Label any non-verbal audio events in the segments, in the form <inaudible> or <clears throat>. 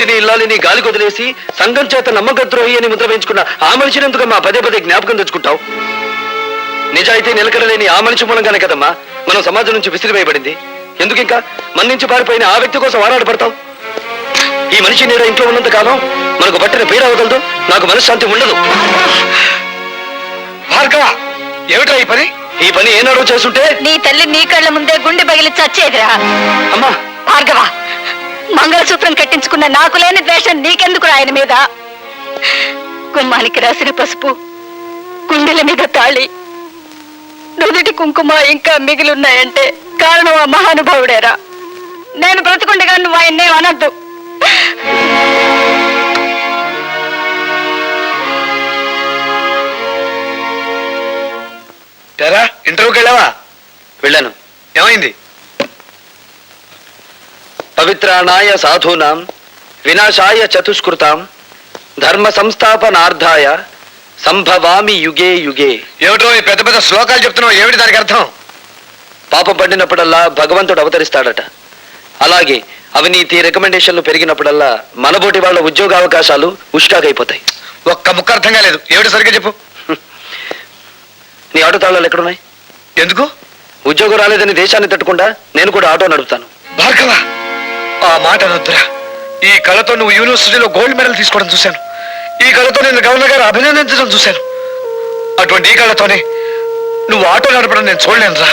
ఇంటిని ఇల్లాలిని గాలి కొదిలేసి సంఘం చేత నమ్మకద్రోహి అని ముద్ర వేయించుకున్న ఆ మనిషిని ఎందుకు మా పదే పదే జ్ఞాపకం తెచ్చుకుంటావు? నిజాయితీ నిలకడలేని ఆ మనిషి మూలంగానే కదమ్మా మనం సమాజం నుంచి విసిరివేయబడింది. ఎందుకు ఇంకా? మన నుంచి పారిపోయిన ఆ వ్యక్తి కోసం ఆరాటపడతావు ఈ మనిషి నీడ ఇంట్లో ఉన్నంత కాలం మనకు పట్టిన పీడ అవగలదు నాకు మనశ్శాంతి ఉండదు. భార్గవ ఏమిట్రా ఈ పని? ఈ పని ఏనాడో చేస్తుంటే నీ తల్లి నీ కళ్ళ ముందే గుండె పగిలి చచ్చేదిరా. అమ్మా. భార్గవ మంగళసూత్రం కట్టించుకున్న నాకు లేని ద్వేషం నీకెందుకు ఆయన మీద? గుమ్మానికి రాసిన పసుపు గుండెల మీద తాళి నుదుటి కుంకుమ ఇంకా మిగిలిన్నాయంటే కారణం ఆ మహానుభావుడేరా. నేను బ్రతుకుండగా నువ్వు ఆయన్నే అనద్దు. ఇంటర్వ్యూకి వెళ్ళావా? వెళ్ళాను. ఏమైంది? పవిత్రాణాయ సాధూనాం వినాశాయ చతుష్కృతాం ధర్మ సంస్థాపనార్థాయ సంభవామి యుగే యుగే. ఏమిటో ఈ పెద్ద పెద్ద శ్లోకాలు చెప్తున్నావు? ఏమిటి దానికి అర్థం? పాపం పడినప్పుడల్లా భగవంతుడు అవతరిస్తాడట. అలాగే అవినీతి రికమెండేషన్లు పెరిగినప్పుడల్లా మనబోటి వాళ్ళ ఉద్యోగ అవకాశాలు ఉష్కాగైపోతాయి ఒక్క ముక్క అర్థం కాలేదు. ఏమిటి సరిగ్గా చెప్పు? నీ ఆటో తాళాలు ఎక్కడున్నాయి? ఎందుకు? ఉద్యోగం రాలేదని దేశాన్ని తట్టుకుండా నేను కూడా ఆటో నడుపుతాను. భార్గవ! ఆ మాట అనొద్దురా ఈ కళతో నువ్వు యూనివర్సిటీలో గోల్డ్ మెడల్ తీసుకోవడం చూశాను. ఈ కళతో నేను గవర్నర్ గారు అభినందించడం చూశాను. అటువంటి ఈ కళతోనే నువ్వు ఆటో నడపడం నేను చూడలేనురా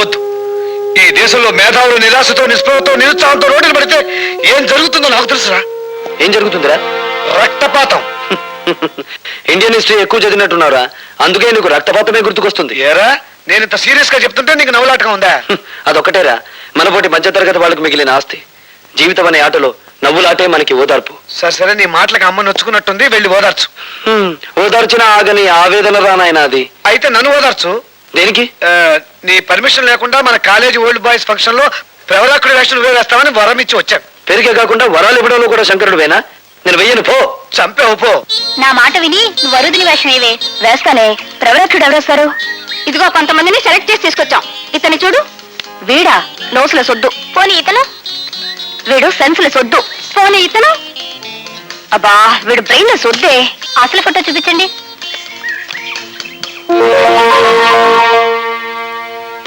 వద్దు. ఈ దేశంలో మేధావులు నిరాశతో నిస్పృహతో నిరుత్సాహంతో రోడ్డులు పడితే ఏం జరుగుతుందో నాకు తెలుసురా. ఏం జరుగుతుందిరా? రక్తపాతం. ఇండియన్ హిస్టరీ ఎక్కువ చదివినట్టున్నారా అందుకే నీకు రక్తపాతమే గుర్తుకొస్తుంది. ఏరా? నేను ఇంత సీరియస్గా చెప్తుంటే నీకు నవ్వులాటగా ఉందా? హ్మ్, అదొక్కటేరా. మనపోటి మధ్యతరగతి వాళ్ళకు మిగిలిన ఆస్తి. జీవితం అనే ఆటలో నవ్వులాటే మనకి ఓదార్పు. సరే సరే నీ మాటలకు అమ్మ నొచ్చుకున్నట్టుంది వెళ్ళి ఓదార్చు. హ్మ్, ఓదార్చిన ఆగని ఆవేదన రానాయన అది అయితే నన్ను ఓదార్చు. దేనికి? నీ పర్మిషన్ లేకుండా మన కాలేజీ ఓల్డ్ బాయ్స్ ఫంక్షన్లో ప్రవరాకుడి వేషం నువ్వే వేస్తామని వరం ఇచ్చి వచ్చాను. పెరిగే కాకుండా వరాలు ఇవ్వడంలో కూడా శంకరుడు వేనా? నేను వెయ్యను పో. చంపే పో. నా మాట విని నువ్వు వరుదిని వేషం ఏవే వేస్తానే. ప్రవరక్షుడు ఎవరేస్తారు? ఇదిగో కొంతమందిని సెలెక్ట్ చేసి తీసుకొచ్చాం. ఇతని చూడు. వీడా నోసుల సొద్దు పోనీ ఇతను? వీడు సెన్సుల సొద్దు. పోనీ ఇతను? అబ్బా వీడు బ్రెయిన్ సొద్దే. అసలు ఫోటో చూపించండి.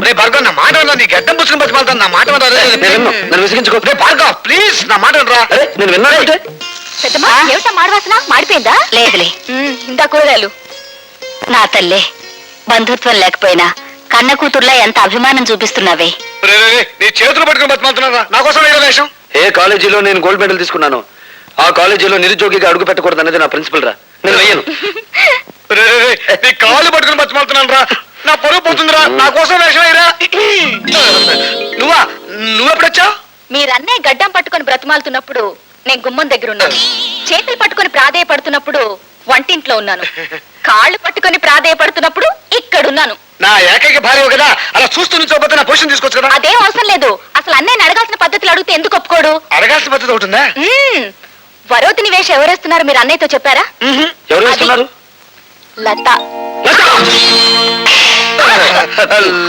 రే భార్గవ్ నా మాట వినరా? నీ గడ్డం పుచ్చుకుని బతిమాలుతాను. నా మాట వినరా? రే, నేను విన్ను. నన్ను విసిగించుకో. రే భార్గవ్ ప్లీజ్ నా మాట వినరా? అరే నేను విన్నానంటే పెద్దమ్మా ఏమిటా మాడవాసన? మాడిపోయిందా? లేదులే. ఇందా కూరగాయలు. నా తల్లే బంధుత్వం లేకపోయినా కన్న కూతుర్లా ఎంత అభిమానం చూపిస్తున్నావే. రే, రే, రే, నీ చేతులు పట్టుకుని బతిమాలుతున్నారా నా కోసం వేరే వేషం. ఏ కాలేజీలో నేను గోల్డ్ మెడల్ తీసుకున్నాను ఆ కాలేజీలో నిరుద్యోగిగా అడుగు పెట్టకూడదు అనేది నా ప్రిన్సిపల్ రా. నేను వెయ్యను. <laughs> రే, రే, రే, నీ కాళ్ళు పట్టుకుని బతిమాలుతున్నాను రా. నా పరువు పోతుందిరా. నా కోసం వేషం వేయరా. <clears throat> నువ్వా? నువ్వెప్పుడొచ్చావు మీరన్నే గడ్డం పట్టుకొని బ్రతిమాలుతున్నప్పుడు నేను గుమ్మం దగ్గర ఉన్నాను. చేతులు పట్టుకొని ప్రాధేయపడుతున్నప్పుడు వంటింట్లో ఉన్నాను. <laughs> కాళ్ళు పట్టుకొని ప్రాధేయపడుతున్నప్పుడు ఇక్కడున్నాను. నా ఏకైక భార్య కదా. అలా చూస్తూ నుంచోపోతే నా పొజిషన్ తీసుకోవచ్చు కదా. అదేం అవసరం లేదు. పద్ధతులు అడిగితే ఎందుకు ఒప్పుకోడు? అడగాల్సిన పద్ధతి ఒకటి ఉందా? మ్మ్. వరోతిని వేషం ఎవరేస్తున్నారు? మీరు అన్నయ్యతో చెప్పారా? ఎవరు వేస్తున్నారు? లత.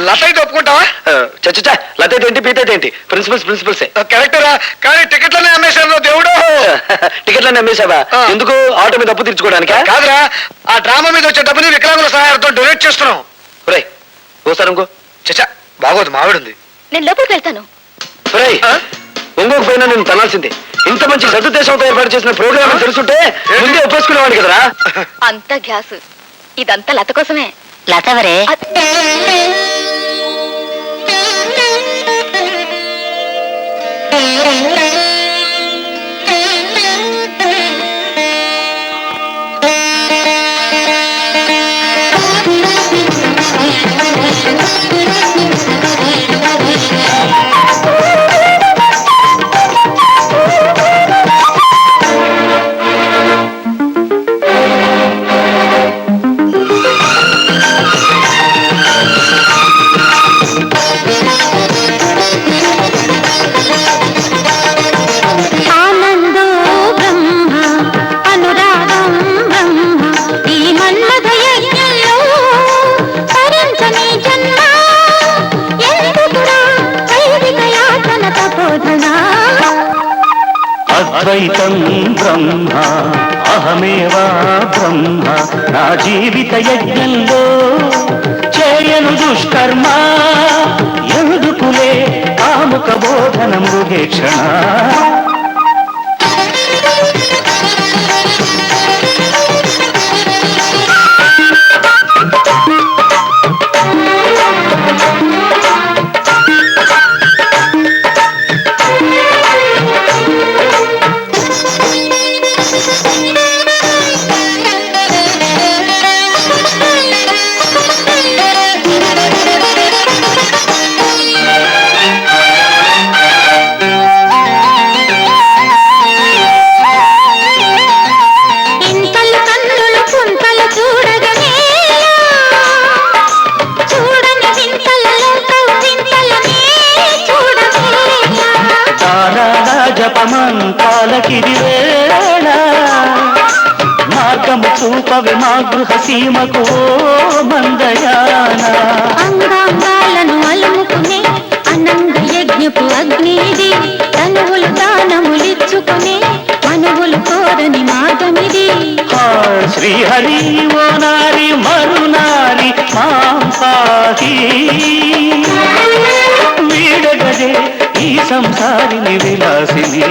లత! అయితే ఒప్పుకుంటావా? చచ్చా లతేటి ఏంటి పీతేటి ఏంటి? ప్రిన్సిపల్స్ ప్రిన్సిపల్సే. కరెక్టరా? కానీ టికెట్లనే అమ్మేశారు దేవుడు. టికెట్లన్నీ అమ్మేశావా? ఆ. ఎందుకు? ఆటో మీద అప్పు తీర్చుకోవడానికా? కాదురా. ఆ డ్రామా మీద వచ్చే డబ్బుని వికలాంగుల సహాయంతో డొనేట్ చేస్తున్నాం. ఓసారి ఇంకో. చచ్చా బాగోదు మావిడుంది. నేను లోపలికి వెళ్తాను? ఇంకొక పోయినా నేను తనాల్సిందే ఇంత మంచి సదుద్దేశంతో ఏర్పాటు చేసిన ప్రోగ్రామ్ తెలుసుంటే ముందే ఒప్పేసుకునేవాడు కదరా? అంత గ్యాస్. ఇదంతా లత కోసమే. లతవరే అద్వైతం బ్రహ్మ అహమేవా బ్రహ్మ నా జీవిత యజ్ఞంలో చేయను దుష్కర్మ ఎందుకులే కాముక బోధన మృగేక్షణ జపమంతాలకిది వేళ. మార్గము చూపవి మా గృహ సీమకు మందయాన. అంగాంగాలను అలుముకునే అనంగ యజ్ఞపు అగ్నిది. తనువులు దానములిచ్చుకునే మనువులు కోరని మార్గమిది. శ్రీహరి ఓ నారి మరునారి మాం పాహి. వీడగదే ఈ సంసారిని విలాసిని.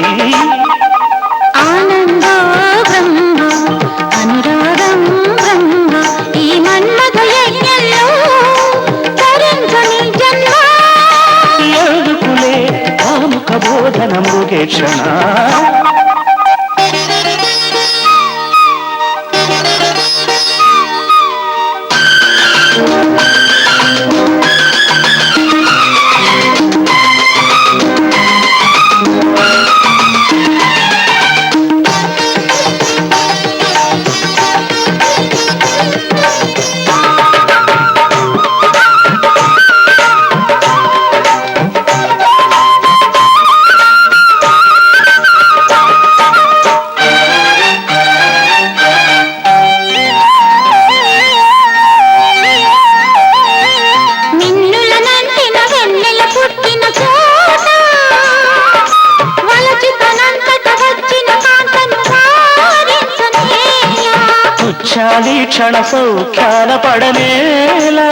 తుచ్చాలి క్షణ సౌఖ్యాల పడనేలా.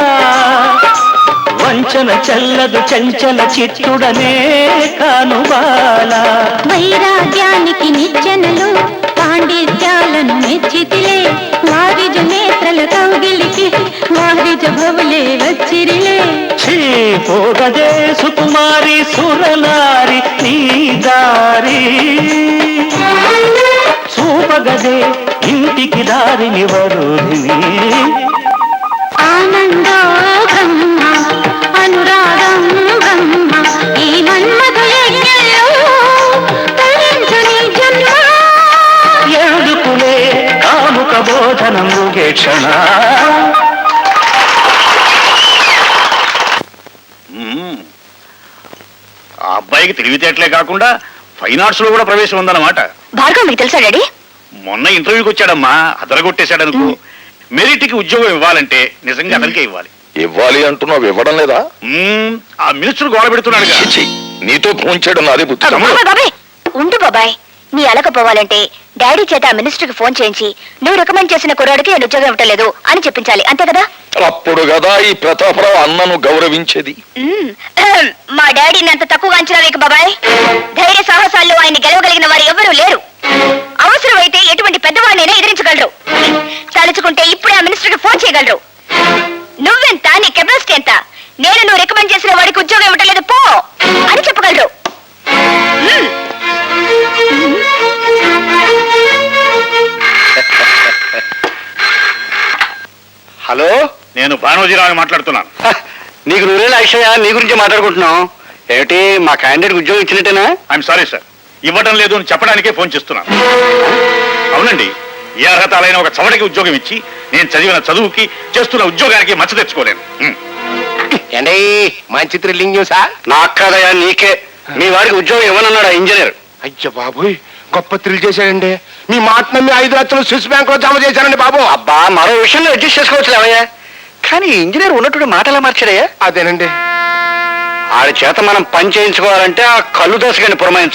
వంచన చెల్లదు చంచల చిత్తుడనే కానుబాల. వైరాగ్యానికి నిచ్చెనలు పాండిత్యాలను మెచ్చితిలే వారిజ నేత్రల కౌగిలికి వారిజ భవులే వచ్చిరిలే. పోగదే దారిని వరుధిని ఆనందో బ్రహ్మ అనురాగం బ్రహ్మ ఈ కాముక బోధనం అబ్బాయికి తెలివితేటలే కాకుండా ఫైన్ ఆర్ట్స్లో కూడా ప్రవేశం ఉందన్నమాట. భార్గవ్ మీకు తెలుసా డాడీ? మొన్న ఇంటర్వ్యూకి వచ్చాడమ్మా అదరగొట్టేశాడు అనుకో. మెరిట్కి ఉద్యోగం ఇవ్వాలంటే నిజంగా అతనికే ఇవ్వాలి. ఇవ్వాలి అంటున్నావు ఇవ్వడం లేదా? మ్మ్. ఆ మినిస్టర్ గోడ పెడుతున్నాడు నీతో ఫోన్ చేయడం నాదే బుద్ధి. బాబాయ్ బాబాయ్ ఉండు బాబాయ్. నీ అలకపోవాలంటే డాడీ చేత ఆ మినిస్టర్కి ఫోన్ చేయించి నువ్వు రికమెండ్ చేసిన కుర్రాడికి నేను ఉద్యోగం ఇవ్వట్లేదు అని చెప్పించాలి. అంతే కదా? అప్పుడు కదా ఈ ప్రతాపరావు అన్నను గౌరవించేది. మ్మ్. మా డాడీని అంత తక్కువగా అంచనా వేయకు బాబాయ్. ధైర్య సాహసాల్లో ఆయన గెలవగలిగిన వారు ఎవరూ లేరు. అవసరమైతే ఎటువంటి పెద్దవాడినైనా ఎదిరించగలరు. తలుచుకుంటే ఇప్పుడే ఆ మినిస్టర్కి ఫోన్ చేయగలరు. నువ్వెంత? నీ కెపాసిటీ ఎంత? నేను నువ్వు రికమెండ్ చేసిన వాడికి ఉద్యోగం ఇవ్వటం లేదు పో! అని చెప్పగలరు. హలో? నేను భానోజీరావు మాట్లాడుతున్నాను. నీకు నువ్వే అక్షయ? నీ గురించి మాట్లాడుకుంటున్నాం ఏమిటి మా క్యాండిడేట్ ఉద్యోగం ఇచ్చినట్టేనా? ఐఎమ్ సారీ సార్ ఇవ్వడం లేదు అని చెప్పడానికే ఫోన్ చేస్తున్నాను. అవునండి ఏ అర్హతలైన ఒక చవటకి ఉద్యోగం ఇచ్చి నేను చదివిన చదువుకి చేస్తున్న ఉద్యోగానికి మచ్చ తెచ్చుకోలేను. ఏండి మంచి థ్రిల్లింగ్ న్యూసా? నా కాదయా నీకే. మీ వాడికి ఉద్యోగం ఇవ్వనన్నాడు ఆ ఇంజనీర్? అయ్య బాబోయ్ గొప్ప థ్రిల్ చేశాడండి. మీ మాట నమ్మి ఐదు లక్షలు స్విస్ బ్యాంక్లో జమ చేశారండి బాబు. అబ్బా మరో విషయంలో అడ్జస్ట్ చేసుకోవచ్చు లేవయ్యా. కానీ ఇంజనీర్ ఉన్నట్టు మాటలా మార్చాడయ్యా? అదేనండి. ఆడి చేత మనం పని చేయించుకోవాలంటే ఆ కళ్ళు దశగాని పురమాయించు